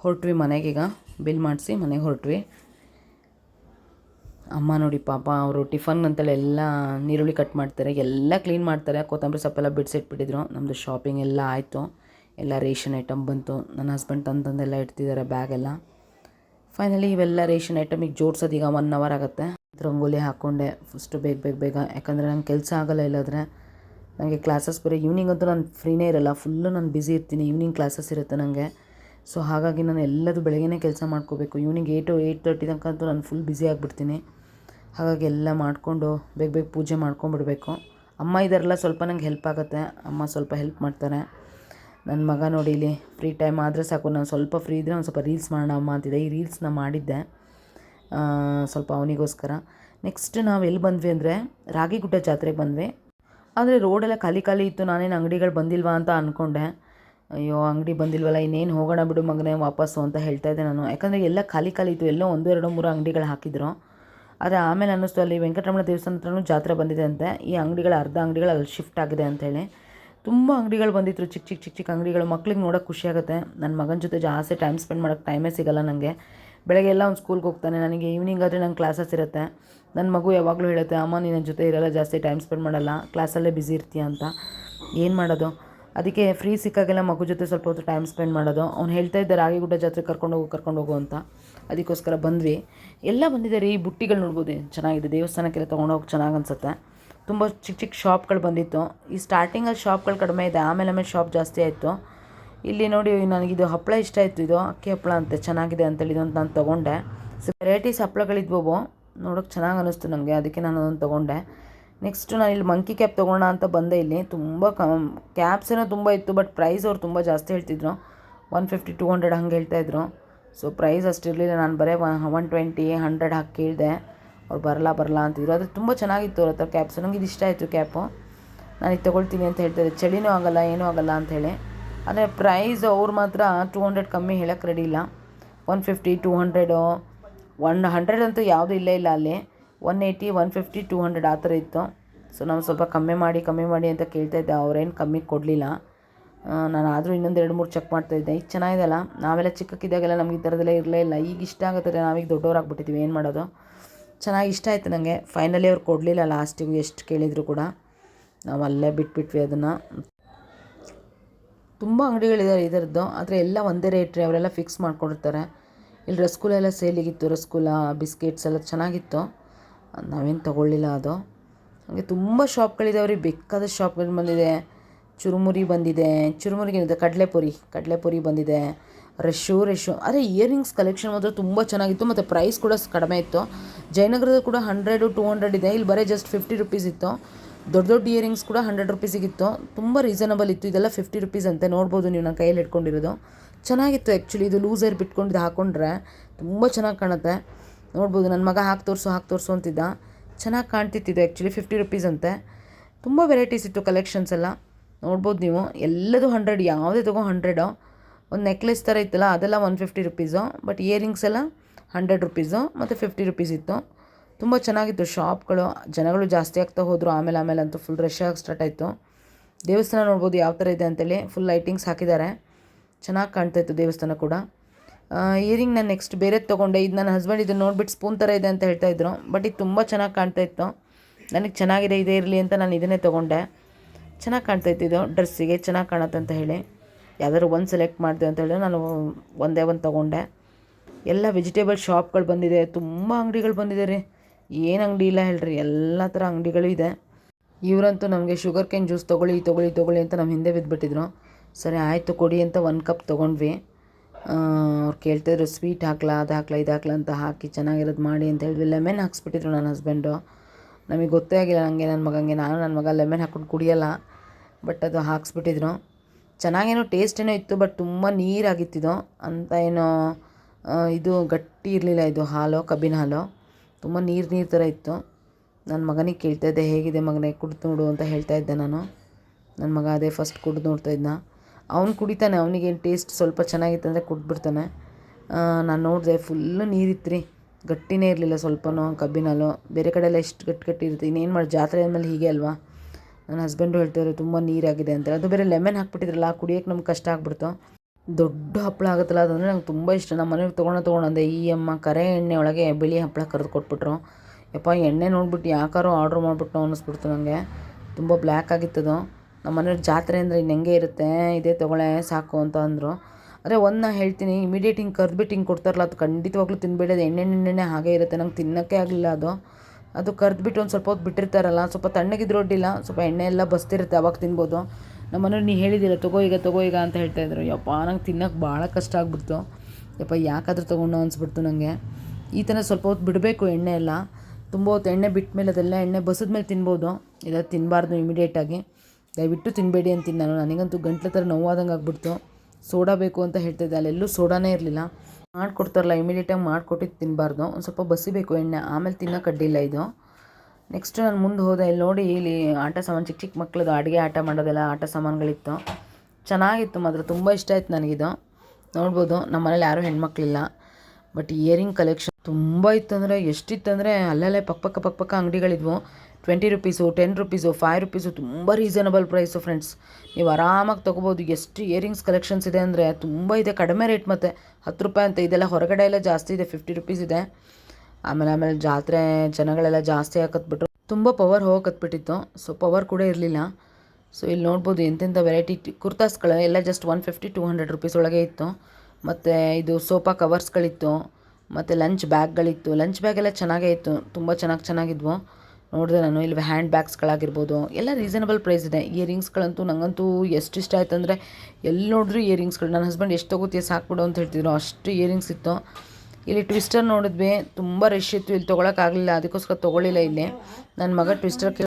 ಹೊರಟ್ವಿ ಮನೆಗೀಗ ಬಿಲ್ ಮಾಡಿಸಿ ಮನೆಗೆ ಹೊರಟ್ವಿ. ಅಮ್ಮ ನೋಡಿ ಪಾಪ ಅವರು ಟಿಫನ್ ಅಂತೇಳಿ ಎಲ್ಲ ನೀರುಳ್ಳಿ ಕಟ್ ಮಾಡ್ತಾರೆ, ಎಲ್ಲ ಕ್ಲೀನ್ ಮಾಡ್ತಾರೆ. ಕೊತ್ತಂಬರಿ ಸೊಪ್ಪೆಲ್ಲ ಬಿಡಿಸಿಟ್ಬಿಟ್ಟಿದ್ರು ನಮ್ಮದು ಶಾಪಿಂಗ್ ಎಲ್ಲ ಆಯಿತು. ಎಲ್ಲ ರೇಷನ್ ಐಟಮ್ ಬಂತು. ನನ್ನ ಹಸ್ಬೆಂಡ್ ತಂತಂದೆಲ್ಲ ಇಡ್ತಿದ್ದಾರೆ ಬ್ಯಾಗೆಲ್ಲ ಫೈನಲಿ ಇವೆಲ್ಲ ರೇಷನ್ ಐಟಮಿಗೆ ಜೋಡ್ಸೋದು ಈಗ ಒನ್ ಅವರ್ ಆಗುತ್ತೆ. ರಂಗೋಲಿ ಹಾಕ್ಕೊಂಡೆ ಫಸ್ಟು ಬೇಗ ಬೇಗ ಬೇಗ. ಯಾಕಂದರೆ ನಂಗೆ ಕೆಲಸ ಆಗಲ್ಲ ಇಲ್ಲಾಂದರೆ ನನಗೆ ಕ್ಲಾಸಸ್ ಬೇರೆ ಈವ್ನಿಂಗ್ ಅಂತೂ ನಾನು ಫ್ರೀನೇ ಇರಲ್ಲ. ಫುಲ್ಲು ನಾನು ಬ್ಯುಸಿ ಇರ್ತೀನಿ. ಈವ್ನಿಂಗ್ ಕ್ಲಾಸಸ್ ಇರುತ್ತೆ ನನಗೆ ಸೊ ಹಾಗಾಗಿ ನಾನು ಎಲ್ಲದು ಬೆಳಗ್ಗೆನೇ ಕೆಲಸ ಮಾಡ್ಕೋಬೇಕು. ಈವ್ನಿಂಗ್ ಏಯ್ಟು ಏಯ್ಟ್ ತರ್ಟಿ ತನಕ ಅಂತೂ ನಾನು ಫುಲ್ ಬ್ಯುಸಿ ಆಗಿಬಿಡ್ತೀನಿ. ಹಾಗಾಗಿ ಎಲ್ಲ ಮಾಡಿಕೊಂಡು ಬೇಗ ಬೇಗ ಪೂಜೆ ಮಾಡ್ಕೊಂಬಿಡ್ಬೇಕು ಅಮ್ಮ ಇದ್ದಾರಲ್ಲ, ಸ್ವಲ್ಪ ನಂಗೆ ಹೆಲ್ಪ್ ಆಗುತ್ತೆ. ಅಮ್ಮ ಸ್ವಲ್ಪ ಹೆಲ್ಪ್ ಮಾಡ್ತಾರೆ. ನನ್ನ ಮಗ ನೋಡಿ ಇಲ್ಲಿ ಫ್ರೀ ಟೈಮ್ ಆದರೆ ಸಾಕು. ನಾನು ಸ್ವಲ್ಪ ಫ್ರೀ ಇದ್ದರೆ ಒಂದು ಸ್ವಲ್ಪ ರೀಲ್ಸ್ ಮಾಡೋಣ ಅಮ್ಮ ಅಂತಿದ್ದೆ. ಈ ರೀಲ್ಸ್ನ ಮಾಡಿದ್ದೆ. ಸ್ವಲ್ಪ ಅವನಿಗೋಸ್ಕರ. ನೆಕ್ಸ್ಟ್ ನಾವು ಎಲ್ಲಿ ಬಂದ್ವಿ ಅಂದರೆ ರಾಗಿಗುಡ್ಡ ಜಾತ್ರೆಗೆ ಬಂದ್ವಿ. ಆದರೆ ರೋಡೆಲ್ಲ ಖಾಲಿ ಖಾಲಿ ಇತ್ತು, ನಾನೇನು ಅಂಗಡಿಗಳು ಬಂದಿಲ್ವಾ ಅಂತ ಅಂದ್ಕೊಂಡೆ ಅಯ್ಯೋ, ಅಂಗಡಿ ಬಂದಿಲ್ವಲ್ಲ, ಇನ್ನೇನು ಹೋಗೋಣ ಬಿಡು ಮಗನೇ, ವಾಪಸ್ಸು ಅಂತ ಹೇಳ್ತಾ ಇದ್ದೆ ನಾನು. ಯಾಕಂದರೆ ಎಲ್ಲ ಖಾಲಿ ಖಾಲಿ ಇತ್ತು, ಎಲ್ಲೋ ಒಂದು ಎರಡು ಮೂರು ಅಂಗಡಿಗಳು ಹಾಕಿದ್ರು. ಆದರೆ ಆಮೇಲೆ ಅನ್ನಿಸ್ತು, ಅಲ್ಲಿ ವೆಂಕಟರಮಣ ದೇವಸ್ಥಾನ ಹತ್ರನೂ ಜಾತ್ರೆ ಬಂದಿದೆ ಅಂತೆ. ಈ ಅಂಗಡಿಗಳು ಅರ್ಧ ಅಂಗಡಿಗಳು ಅಲ್ಲಿ ಶಿಫ್ಟ್ ಆಗಿದೆ ಅಂತೇಳಿ ತುಂಬ ಅಂಗಡಿಗಳು ಬಂದಿದ್ರು ಚಿಕ್ಕ ಚಿಕ್ಕ ಚಿಕ್ಕ ಚಿಕ್ಕ ಅಂಗಡಿಗಳು. ಮಕ್ಳಿಗೆ ನೋಡೋಕೆ ಖುಷಿ ಆಗುತ್ತೆ. ನನ್ನ ಮಗನ ಜೊತೆ ಜಾಸ್ತಿ ಟೈಮ್ ಸ್ಪೆಂಡ್ ಮಾಡೋಕ್ಕೆ ಟೈಮೇ ಸಿಗಲ್ಲ ನನಗೆ ಬೆಳಗ್ಗೆ ಎಲ್ಲ ಒಂದು ಸ್ಕೂಲ್ಗೆ ಹೋಗ್ತಾನೆ. ನನಗೆ ಈವ್ನಿಂಗ್ ಆದರೆ ನಂಗೆ ಕ್ಲಾಸಸ್ ಇರುತ್ತೆ. ನನ್ನ ಮಗು ಯಾವಾಗಲೂ ಹೇಳುತ್ತೆ, ಅಮ್ಮ, ನೀನು ನನ್ನ ಜೊತೆ ಇರಲ್ಲ, ಜಾಸ್ತಿ ಟೈಮ್ ಸ್ಪೆಂಡ್ ಮಾಡಲ್ಲ ಕ್ಲಾಸಲ್ಲೇ ಬ್ಯುಸಿ ಇರ್ತೀಯ ಅಂತ. ಏನು ಮಾಡೋದು? ಅದಕ್ಕೆ ಫ್ರೀ ಸಿಕ್ಕಾಗೆಲ್ಲ ಮಗು ಜೊತೆ ಸ್ವಲ್ಪ ಹೊತ್ತು ಟೈಮ್ ಸ್ಪೆಂಡ್ ಮಾಡೋದು. ಅವ್ನು ಹೇಳ್ತಾ ಇದ್ದ ರಾಗಿಗುಡ್ಡ ಜಾತ್ರೆ ಕರ್ಕೊಂಡು ಹೋಗು ಕರ್ಕೊಂಡು ಹೋಗು ಅಂತ. ಅದಕ್ಕೋಸ್ಕರ ಬಂದ್ವಿ. ಎಲ್ಲ ಬಂದಿದ್ದಾರೆ ಈ ಬುಟ್ಟಿಗಳು ನೋಡ್ಬೋದು ಚೆನ್ನಾಗಿದೆ. ದೇವಸ್ಥಾನಕ್ಕೆಲ್ಲ ತೊಗೊಂಡೋಗಿ ಚೆನ್ನಾಗಿ ಅನ್ಸುತ್ತೆ. ತುಂಬ ಚಿಕ್ಕ ಚಿಕ್ಕ ಶಾಪ್ಗಳು ಬಂದಿತ್ತು. ಈ ಸ್ಟಾರ್ಟಿಂಗಲ್ಲಿ ಶಾಪ್ಗಳು ಕಡಿಮೆ ಇದೆ, ಆಮೇಲೆ ಆಮೇಲೆ ಶಾಪ್ ಜಾಸ್ತಿ ಆಯಿತು. ಇಲ್ಲಿ ನೋಡಿ, ನನಗಿದು ಹಪ್ಪಳ ಇಷ್ಟ ಆಯಿತು ಇದು. ಅಕ್ಕಿ ಹಪ್ಪಳ ಅಂತ ಚೆನ್ನಾಗಿದೆ ಅಂತೇಳಿ ಇದೊಂದು ನಾನು ತೊಗೊಂಡೆ. ವೆರೈಟೀಸ್ ಹಪ್ಪಳಗಳಿದ್ವು, ನೋಡೋಕೆ ಚೆನ್ನಾಗಿ ಅನ್ನಿಸ್ತು ನನಗೆ. ಅದಕ್ಕೆ ನಾನು ಅದನ್ನು ತೊಗೊಂಡೆ. ನೆಕ್ಸ್ಟು ನಾನು ಇಲ್ಲಿ ಮಂಕಿ ಕ್ಯಾಪ್ ತೊಗೋಣ ಅಂತ ಬಂದೆ ಇಲ್ಲಿ. ತುಂಬ ಕಮ್ ಕ್ಯಾಬ್ಸ್ ಏನೋ ತುಂಬ ಇತ್ತು ಬಟ್ ಪ್ರೈಸ್ ಅವ್ರು ತುಂಬ ಜಾಸ್ತಿ ಹೇಳ್ತಿದ್ರು. ಒನ್ ಫಿಫ್ಟಿ ಟು ಹಂಡ್ರೆಡ್ ಹಂಗೆ ಹೇಳ್ತಾಯಿದ್ರು ಸೊ ಪ್ರೈಸ್ ಅಷ್ಟಿರಲಿಲ್ಲ ನಾನು ಬರೀ ಒನ್ ಟ್ವೆಂಟಿ ಹಂಡ್ರೆಡ್ ಹಾಕಿ ಕೇಳಿದೆ. ಅವ್ರು ಬರಲ್ಲ ಬರಲ್ಲ ಅಂತಿದ್ರು ಅದು ತುಂಬ ಚೆನ್ನಾಗಿತ್ತು ಅವ್ರ ಹತ್ರ ಕ್ಯಾಪ್ಸು ನನಗೆ ಇದು ಇಷ್ಟ ಆಯಿತು ಕ್ಯಾಪು ನಾನು ಇದು ತೊಗೊಳ್ತೀನಿ ಅಂತ ಹೇಳ್ತಾರೆ. ಚಳಿನೂ ಆಗಲ್ಲ, ಏನೂ ಆಗಲ್ಲ ಅಂಥೇಳಿ ಆದರೆ ಪ್ರೈಸ್ ಅವ್ರು ಮಾತ್ರ ಟೂ ಹಂಡ್ರೆಡ್ ಕಮ್ಮಿ ಹೇಳಕ್ಕೆ ರೆಡಿ ಇಲ್ಲ. One fifty two hundred one hundred ಅಂತೂ ಯಾವುದೂ ಇಲ್ಲೇ ಇಲ್ಲ ಅಲ್ಲಿ. One eighty one fifty two hundred ಆ ಥರ ಇತ್ತು. ಸೊ ನಾವು ಸ್ವಲ್ಪ ಕಮ್ಮಿ ಮಾಡಿ ಕಮ್ಮಿ ಮಾಡಿ ಅಂತ ಕೇಳ್ತಾ ಇದ್ದೆ. ಅವ್ರೇನು ಕಮ್ಮಿ ಕೊಡಲಿಲ್ಲ. ನಾನು ಆದರೂ ಇನ್ನೊಂದು ಎರಡು ಮೂರು ಚೆಕ್ ಮಾಡ್ತಾ ಇದ್ದೆ. ಚೆನ್ನಾಗಿದೆ ಅಲ್ಲ ನಾವೆಲ್ಲ ಚಿಕ್ಕಕ್ಕಿದ್ದಾಗೆಲ್ಲ ನಮಗೆ ಈ ಥರದ್ದೆಲ್ಲ ಇರಲೇ ಇಲ್ಲ. ಈಗ ಇಷ್ಟ ಆಗುತ್ತೆ ನಾವೀಗ ದೊಡ್ಡವರಾಗ್ಬಿಟ್ಟಿದ್ದೀವಿ ಏನು ಮಾಡೋದು? ಚೆನ್ನಾಗಿ ಇಷ್ಟ ಆಯಿತು ನನಗೆ ಫೈನಲಿ ಅವ್ರು ಕೊಡಲಿಲ್ಲ ಲಾಸ್ಟಿಗೆ ಎಷ್ಟು ಕೇಳಿದ್ರು ಕೂಡ. ನಾವು ಅಲ್ಲೇ ಬಿಟ್ಬಿಟ್ವಿ ಅದನ್ನು. ತುಂಬ ಅಂಗಡಿಗಳಿದಾವೆ ಇದರದ್ದು. ಆದರೆ ಎಲ್ಲ ಒಂದೇ ರೇಟ್ ರೀ ಅವರೆಲ್ಲ ಫಿಕ್ಸ್ ಮಾಡಿಕೊಡ್ತಾರೆ. ಇಲ್ಲಿ ರಸಗುಲ ಎಲ್ಲ ಸೇಲಿಗಿತ್ತು ರಸಗುಲ್ಲ ಬಿಸ್ಕೆಟ್ಸ್ ಎಲ್ಲ ಚೆನ್ನಾಗಿತ್ತು. ನಾವೇನು ತೊಗೊಳ್ಳಿಲ್ಲ ಅದು. ಹಾಗೆ ತುಂಬ ಶಾಪ್ಗಳಿದಾವೆ ರೀ. ಬೇಕಾದ ಶಾಪ್ಗಳು ಬಂದಿದೆ. ಚುರುಮುರಿ ಬಂದಿದೆ. ಚುರುಮುರಿಗೇನಿದೆ ಕಡಲೆಪುರಿ. ಕಡಲೆಪುರಿ ಬಂದಿದೆ. ರಶ್ಶು ರಶ್ಶು ಅದೇ ಇಯರಿಂಗ್ಸ್ ಕಲೆಕ್ಷನ್ ಮಾತ್ರ ತುಂಬ ಚೆನ್ನಾಗಿತ್ತು. ಮತ್ತು ಪ್ರೈಸ್ ಕೂಡ ಕಡಿಮೆ ಇತ್ತು. ಜಯನಗರದಲ್ಲಿ ಕೂಡ ಹಂಡ್ರೆಡು ಟೂ ಹಂಡ್ರೆಡ್ ಇದೆ. ಇಲ್ಲಿ ಬರೀ ಜಸ್ಟ್ ಫಿಫ್ಟಿ ರುಪೀಸ್ ಇತ್ತು. ದೊಡ್ಡ ದೊಡ್ಡ ಇಯರಿಂಗ್ಸ್ ಕೂಡ ಹಂಡ್ರೆಡ್ ರುಪೀಸಿಗಿತ್ತು ತುಂಬ ರೀಸನಬಲ್ ಇತ್ತು. ಇದೆಲ್ಲ ಫಿಫ್ಟಿ ರುಪೀಸ್ ಅಂತೆ. ನೋಡ್ಬೋದು ನೀವು ನಾನು ಕೈಯಲ್ಲಿ ಇಟ್ಕೊಂಡಿರೋದು. ಚೆನ್ನಾಗಿತ್ತು ಆ್ಯಕ್ಚುಲಿ ಇದು ಲೂಸರ್ ಬಿಟ್ಕೊಂಡು ಇದು ಹಾಕ್ಕೊಂಡ್ರೆ ತುಂಬ ಚೆನ್ನಾಗಿ ಕಾಣುತ್ತೆ. ನೋಡ್ಬೋದು ನನ್ನ ಮಗ ಹಾಕಿ ತೋರಿಸು ಹಾಕಿ ತೋರಿಸು ಅಂತಿದ್ದ. ಚೆನ್ನಾಗಿ ಕಾಣ್ತಿತ್ತಿದೆ ಆ್ಯಕ್ಚುಲಿ ಫಿಫ್ಟಿ ರುಪೀಸ್ ಅಂತೆ. ತುಂಬ ವೆರೈಟೀಸ್ ಇತ್ತು ಕಲೆಕ್ಷನ್ಸ್ ಎಲ್ಲ. ನೋಡ್ಬೋದು ನೀವು. ಎಲ್ಲದೂ ಹಂಡ್ರೆಡ್ ಯಾವುದೇ ತಗೋ ಹಂಡ್ರೆಡು ಒಂದು ನೆಕ್ಲೆಸ್ ಥರ ಇತ್ತಲ್ಲ, ಅದೆಲ್ಲ one fifty rupees but earrings ಎಲ್ಲ ಹಂಡ್ರೆಡ್ ರುಪೀಸು ಮತ್ತು ಫಿಫ್ಟಿ ರುಪೀಸ್ ಇತ್ತು. ತುಂಬ ಚೆನ್ನಾಗಿತ್ತು. ಶಾಪ್ಗಳು, ಜನಗಳು ಜಾಸ್ತಿ ಆಗ್ತಾ ಹೋದರು. ಆಮೇಲೆ ಆಮೇಲೆ ಅಂತೂ ಫುಲ್ ರಶ್ ಆಗಿ ಸ್ಟಾರ್ಟ್ ಆಯಿತು. ದೇವಸ್ಥಾನ ನೋಡ್ಬೋದು ಯಾವ ಥರ ಇದೆ ಅಂತೇಳಿ ಫುಲ್ ಲೈಟಿಂಗ್ಸ್ ಹಾಕಿದ್ದಾರೆ. ಚೆನ್ನಾಗಿ ಕಾಣ್ತಾ ಇತ್ತು ದೇವಸ್ಥಾನ ಕೂಡ. ಇಯರಿಂಗ್ ನಾನು ನೆಕ್ಸ್ಟ್ ಬೇರೆ ತೊಗೊಂಡೆ. ಇದು ನನ್ನ ಹಸ್ಬೆಂಡ್ ಇದನ್ನು ನೋಡ್ಬಿಟ್ಟು ಸ್ಪೂನ್ ಥರ ಇದೆ ಅಂತ ಹೇಳ್ತಾ ಇದ್ರು. ಬಟ್ ಇದು ತುಂಬ ಚೆನ್ನಾಗಿ ಕಾಣ್ತಾ ಇತ್ತು. ನನಗೆ ಚೆನ್ನಾಗಿದೆ, ಇದೇ ಇರಲಿ ಅಂತ ನಾನು ಇದನ್ನೇ ತೊಗೊಂಡೆ. ಚೆನ್ನಾಗಿ ಕಾಣ್ತಾ ಇತ್ತು ಇದು. ಡ್ರೆಸ್ಸಿಗೆ ಚೆನ್ನಾಗಿ ಕಾಣುತ್ತೆ ಅಂತ ಹೇಳಿ. ಯಾವ್ದಾದ್ರು ಒಂದು ಸೆಲೆಕ್ಟ್ ಮಾಡಿದೆ ಅಂತ ಹೇಳಿದ್ರೆ ನಾನು ಒಂದೇ ಒಂದು ತೊಗೊಂಡೆ. ಎಲ್ಲ ವೆಜಿಟೇಬಲ್ ಶಾಪ್ಗಳು ಬಂದಿದೆ. ತುಂಬ ಅಂಗಡಿಗಳು ಬಂದಿದೆ ರೀ. ಏನು ಅಂಗಡಿ ಇಲ್ಲ ಹೇಳ್ರಿ, ಎಲ್ಲ ಥರ ಅಂಗಡಿಗಳು ಇದೆ. ಇವರಂತೂ ನಮಗೆ ಶುಗರ್ ಕೇನ್ ಜ್ಯೂಸ್ ತೊಗೊಳ್ಳಿ ತೊಗೊಳ್ಳಿ ತೊಗೊಳ್ಳಿ ಅಂತ ನಮ್ಮ ಹಿಂದೆ ಬಿದ್ದುಬಿಟ್ಟಿದ್ರು ಸರಿ, ಆಯಿತು, ಕೊಡಿ ಅಂತ ಒಂದು ಕಪ್ ತೊಗೊಂಡ್ವಿ. ಅವ್ರು ಕೇಳ್ತಿದ್ರು ಸ್ವೀಟ್ ಹಾಕ್ಲಾ, ಅದು ಹಾಕ್ಲಾ, ಇದು ಹಾಕ್ಲ ಅಂತ ಹಾಕಿ ಚೆನ್ನಾಗಿರೋದು ಮಾಡಿ ಅಂತ ಹೇಳಿದ್ವಿ ಲೆಮೆನ್ ಹಾಕ್ಸ್ಬಿಟ್ಟಿದ್ರು ನನ್ನ ಹಸ್ಬೆಂಡು ನಮಗೆ ಗೊತ್ತೇ ಆಗಿಲ್ಲ ನನಗೆ ನನ್ನ ಮಗನಿಗೆ ನಾನು ನನ್ನ ಮಗ ಲೆಮೆನ್ ಹಾಕ್ಕೊಂಡು ಕುಡಿಯಲ್ಲ. ಬಟ್ ಅದು ಹಾಕ್ಸ್ಬಿಟ್ಟಿದ್ರು. ಚೆನ್ನಾಗೇನೋ ಟೇಸ್ಟ್ ಏನೋ ಇತ್ತು ಬಟ್ ತುಂಬ ನೀರಾಗಿತ್ತಿದು ಅಂತ ಏನೋ ಇದು ಗಟ್ಟಿ ಇರಲಿಲ್ಲ, ಇದು ಹಾಲು, ಕಬ್ಬಿನ ಹಾಲು. ತುಂಬ ನೀರು ನೀರು ಥರ ಇತ್ತು. ನನ್ನ ಮಗನಿಗೆ ಕೇಳ್ತಾ ಇದ್ದೆ, ಹೇಗಿದೆ ಮಗನೇ, ಕುಡ್ದು ನೋಡು ಅಂತ ಹೇಳ್ತಾ ಇದ್ದೆ ನಾನು. ನನ್ನ ಮಗ ಅದೇ ಫಸ್ಟ್ ಕುಡ್ದು ನೋಡ್ತಾ ಇದ್ದ ಅವ್ನು ಕುಡಿತಾನೆ, ಅವನಿಗೆ ಟೇಸ್ಟ್ ಸ್ವಲ್ಪ ಚೆನ್ನಾಗಿತ್ತು ಅಂದರೆ ಕುಡ್ಬಿಡ್ತಾನೆ ನಾನು ನೋಡಿದೆ ಫುಲ್ಲು ನೀರಿತ್ತು ರೀ ಗಟ್ಟಿನೇ ಇರಲಿಲ್ಲ ಸ್ವಲ್ಪನೂ, ಕಬ್ಬಿನಲ್ಲೋ. ಬೇರೆ ಕಡೆ ಎಲ್ಲ ಎಷ್ಟು ಗಟ್ಟಿ ಗಟ್ಟಿ ಇರುತ್ತೆ. ಇನ್ನೇನು ಮಾಡಿ, ಜಾತ್ರೆ ಅಂದಮೇಲೆ ಹೀಗೆ ಅಲ್ವಾ? ನನ್ನ ಹಸ್ಬೆಂಡು ಹೇಳ್ತಾರೆ ತುಂಬ ನೀರಾಗಿದೆ ಅಂತ ಅದು ಬೇರೆ ಲೆಮನ್ ಹಾಕ್ಬಿಟ್ಟಿದ್ರಲ್ಲ ಕುಡಿಯೋಕ್ಕೆ ನಮ್ಗೆ ಕಷ್ಟ ಆಗ್ಬಿಡ್ತು. ದೊಡ್ಡ ಹಪ್ಪಳ ಆಗುತ್ತಲ್ಲ, ಅದಂದರೆ ನಂಗೆ ತುಂಬ ಇಷ್ಟ. ನಮ್ಮ ಮನೇಲಿ ತೊಗೊಂಡು ತೊಗೊಂಡಂದೆ ಈ ಅಮ್ಮ ಕರೆ ಎಣ್ಣೆ ಒಳಗೆ ಬಿಳಿ ಹಪ್ಪಳ ಕರೆದು ಕೊಟ್ಬಿಟ್ರು. ಯಪ್ಪ, ಎಣ್ಣೆ ನೋಡ್ಬಿಟ್ಟು ಯಾಕಾರೋ ಆರ್ಡ್ರ್ ಮಾಡಿಬಿಟ್ಟು ಅನ್ನಿಸ್ಬಿಡ್ತು ನನಗೆ ತುಂಬ ಬ್ಲ್ಯಾಕ್ ಆಗಿತ್ತದು ನಮ್ಮ ಮನೆಯವ್ರ ಜಾತ್ರೆ ಅಂದರೆ ಇನ್ನು ಹೆಂಗೆ ಇರುತ್ತೆ, ಇದೇ ತೊಗೊಳೆ ಸಾಕು ಅಂತ ಅಂದರು. ಅದೇ ಒಂದು ನಾ ಹೇಳ್ತೀನಿ ಇಮಿಡಿಯೇಟ್ ಹಿಂಗೆ ಕರೆದ್ಬಿಟ್ಟು ಹಿಂಗೆ ಕೊಡ್ತಾರಲ್ಲ, ಅದು ಖಂಡಿತವಾಗ್ಲೂ ತಿನ್ಬೇಡಿ ಅದು ಎಣ್ಣೆ ಹಾಗೆ ಹಾಗೇ ಇರುತ್ತೆ, ನಂಗೆ ತಿನ್ನೋಕ್ಕೆ ಆಗಲಿಲ್ಲ ಅದು. ಅದು ಕರೆದ್ಬಿಟ್ಟು ಒಂದು ಸ್ವಲ್ಪ ಹೊತ್ತು ಬಿಟ್ಟಿರ್ತಾರಲ್ಲ, ಸ್ವಲ್ಪ ತಣ್ಣಗಿದ್ರೊಡ್ಡಿಲ್ಲ ಸ್ವಲ್ಪ ಎಣ್ಣೆ ಎಲ್ಲ ಬಸ್ತಿರುತ್ತೆ, ಅವಾಗ ತಿನ್ಬೋದು. ನಮ್ಮ ಮನೆಯವ್ರು ನೀ ಹೇಳಿದ್ದಿಲ್ಲ, ತಗೋ ಈಗ ತಗೋ ಈಗ ಅಂತ ಹೇಳ್ತಾಯಿದ್ರು ಯಪ್ಪ, ನಂಗೆ ತಿನ್ನೋಕೆ ಭಾಳ ಕಷ್ಟ ಆಗ್ಬಿಡ್ತು. ಯಪ್ಪ, ಯಾಕಾದರೂ ತೊಗೊಂಡು ಅನಿಸ್ಬಿಡ್ತು ನನಗೆ ಈ ಥರ ಸ್ವಲ್ಪ ಹೊತ್ತು ಬಿಡಬೇಕು ಎಣ್ಣೆ ಎಲ್ಲ. ತುಂಬ ಹೊತ್ತು ಎಣ್ಣೆ ಬಿಟ್ಟ ಮೇಲೆ ಅದೆಲ್ಲ ಎಣ್ಣೆ ಬಸಿದ ಮೇಲೆ ತಿನ್ಬೋದು. ಇಲ್ಲ ತಿನ್ನಬಾರ್ದು ಇಮಿಡಿಯೇಟಾಗಿ ದಯವಿಟ್ಟು ತಿನ್ನಬೇಡಿ ಅಂತೀನಿ ನಾನು. ನನಗಂತೂ ಗಂಟ್ಲ ಥರ ನೋವಾದಂಗೆ ಆಗ್ಬಿಡ್ತು. ಸೋಡಾ ಬೇಕು ಅಂತ ಹೇಳ್ತಿದ್ದೆ ಅಲ್ಲೆಲ್ಲೂ ಸೋಡಾನೇ ಇರಲಿಲ್ಲ. ಮಾಡಿಕೊಡ್ತಾರಲ್ಲ ಇಮಿಡಿಯೇಟಾಗಿ ಮಾಡಿಕೊಟ್ಟಿದ್ದು ತಿನ್ನಬಾರ್ದು ಒಂದು ಸ್ವಲ್ಪ ಬಸಿಬೇಕು ಎಣ್ಣೆ. ಆಮೇಲೆ ತಿನ್ನೋಕೆ ಅಡ್ಡಿಲ್ಲ ಇದು. ನೆಕ್ಸ್ಟ್ ನಾನು ಮುಂದೆ ಹೋದೆ, ಇಲ್ಲಿ ನೋಡಿ, ಇಲ್ಲಿ ಆಟ ಸಾಮಾನು ಚಿಕ್ಕ ಚಿಕ್ಕ ಮಕ್ಕಳದು ಅಡುಗೆ ಆಟ ಮಾಡೋದೆಲ್ಲ ಆಟ ಸಾಮಾನುಗಳಿತ್ತು. ಚೆನ್ನಾಗಿತ್ತು ಮಾತ್ರ, ತುಂಬ ಇಷ್ಟ ಆಯ್ತು ನನಗಿದು. ನೋಡ್ಬೋದು, ನಮ್ಮ ಮನೇಲಿ ಯಾರೂ ಹೆಣ್ಮಕ್ಳಿಲ್ಲ. ಬಟ್ ಇಯರಿಂಗ್ ಕಲೆಕ್ಷನ್ ತುಂಬ ಇತ್ತಂದರೆ, ಎಷ್ಟಿತ್ತಂದರೆ, ಅಲ್ಲಲ್ಲೇ ಪಕ್ಕ ಪಕ್ಕ ಪಕ್ಕ ಪಕ್ಕ ಅಂಗಡಿಗಳಿದ್ವು. Twenty rupees ten rupees five rupees ತುಂಬ ರೀಸನಬಲ್ ಪ್ರೈಸು ಫ್ರೆಂಡ್ಸ್ ನೀವು ಆರಾಮಾಗಿ ತೊಗೋಬೋದು, ಎಷ್ಟು ಇಯರಿಂಗ್ಸ್ ಕಲೆಕ್ಷನ್ಸ್ ಇದೆ ಅಂದರೆ, ತುಂಬ ಇದೆ, ಕಡಿಮೆ ರೇಟ್ ಮತ್ತು. ಹತ್ತು ರೂಪಾಯಿ ಅಂತ, ಇದೆಲ್ಲ ಹೊರಗಡೆ ಎಲ್ಲ ಜಾಸ್ತಿ ಇದೆ ಫಿಫ್ಟಿ ರುಪೀಸ್ ಇದೆ. ಆಮೇಲೆ ಆಮೇಲೆ ಜಾತ್ರೆ ಜನಗಳೆಲ್ಲ ಜಾಸ್ತಿ ಹಾಕತ್ಬಿಟ್ರು. ತುಂಬ ಪವರ್ ಹೋಗಕತ್ಬಿಟ್ಟಿತ್ತು. ಸೊ ಪವರ್ ಕೂಡ ಇರಲಿಲ್ಲ. ಸೊ ಇಲ್ಲಿ ನೋಡ್ಬೋದು ಎಂತೆಂಥ ವೆರೈಟಿ ಕುರ್ತಾಸ್ಗಳು ಎಲ್ಲ just one fifty two hundred rupees ಒಳಗೆ ಇತ್ತು. ಮತ್ತು ಇದು ಸೋಫಾ ಕವರ್ಸ್ಗಳಿತ್ತು ಮತ್ತು ಲಂಚ್ ಬ್ಯಾಗ್ಗಳಿತ್ತು ಲಂಚ್ ಬ್ಯಾಗ್ ಎಲ್ಲ ಚೆನ್ನಾಗೇ ಇತ್ತು. ತುಂಬ ಚೆನ್ನಾಗಿ ಚೆನ್ನಾಗಿದ್ವು. ನೋಡಿದೆ ನಾನು ಇಲ್ಲಿ ಹ್ಯಾಂಡ್ ಬ್ಯಾಗ್ಸ್ಗಳಾಗಿರ್ಬೋದು ಎಲ್ಲ ರೀಸನಬಲ್ ಪ್ರೈಸ್ ಇದೆ. ಇಯರಿಂಗ್ಸ್ಗಳಂತೂ ನನಗಂತೂ ಎಷ್ಟು ಇಷ್ಟ ಆಯ್ತು ಅಂದರೆ ಎಲ್ಲಿ ನೋಡಿದ್ರು ಇಯರಿಂಗ್ಸ್ಗಳು ನನ್ನ ಹಸ್ಬೆಂಡ್ ಎಷ್ಟು ತಗೋತೀಯ ಸಾಕ್ಬಿಡು ಅಂತ ಹೇಳ್ತಿದ್ರು. ಅಷ್ಟು ಇಯರಿಂಗ್ಸ್ ಇತ್ತು. ಇಲ್ಲಿ ಟ್ವಿಸ್ಟರ್ ನೋಡಿದ್ವಿ, ತುಂಬ ರಶ್ ಇತ್ತು, ಇಲ್ಲಿ ತೊಗೊಳಕ್ಕಾಗಲಿಲ್ಲ ಅದಕ್ಕೋಸ್ಕರ ತೊಗೊಳ್ಳಿಲ್ಲ ಇಲ್ಲಿ. ನನ್ನ ಮಗ ಟ್ವಿಸ್ಟರ್ ಕೇ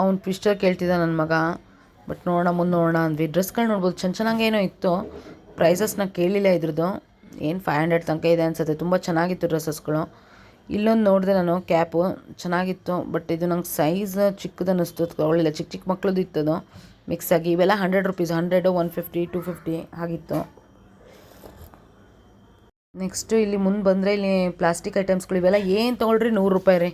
ಅವ್ನು ಟ್ವಿಸ್ಟರ್ ಕೇಳ್ತಿದ್ದ ನನ್ನ ಮಗ. ಬಟ್ ನೋಡೋಣ, ಮುಂದೆ ನೋಡೋಣ ಅಂದ್ವಿ. ಡ್ರೆಸ್ಗಳು ನೋಡ್ಬೋದು ಚೆನ್ನ ಚೆನ್ನಾಗೇನೋ ಇತ್ತು. ಪ್ರೈಸಸ್ನ ಕೇಳಿಲ್ಲ ಇದ್ರದ್ದು ಏನು ಫೈವ್ ಹಂಡ್ರೆಡ್ ತನಕ ಇದೆ ಅನ್ಸುತ್ತೆ. ತುಂಬ ಚೆನ್ನಾಗಿತ್ತು ಡ್ರೆಸ್ಸಸ್ಗಳು ಇಲ್ಲೊಂದು ನೋಡಿದೆ ನಾನು ಕ್ಯಾಪು ಚೆನ್ನಾಗಿತ್ತು. ಬಟ್ ಇದು ನಂಗೆ ಸೈಜ್ ಚಿಕ್ಕದು ಅನ್ನಿಸ್ತು, ತೊಗೊಳ್ಳಿಲ್ಲ. ಚಿಕ್ಕ ಚಿಕ್ಕ ಮಕ್ಳದ್ದು ಇತ್ತದು. ಮಿಕ್ಸ್ ಆಗಿ ಇವೆಲ್ಲ hundred rupees hundred one fifty two fifty ಹಾಗಿತ್ತು. ನೆಕ್ಸ್ಟು ಇಲ್ಲಿ ಮುಂದೆ ಬಂದರೆ ಇಲ್ಲಿ ಪ್ಲಾಸ್ಟಿಕ್ ಐಟಮ್ಸ್ಗಳು ಇವೆಲ್ಲ ಏನು ತೊಗೊಳ್ರಿ? ನೂರು ರೂಪಾಯಿ ರೀ.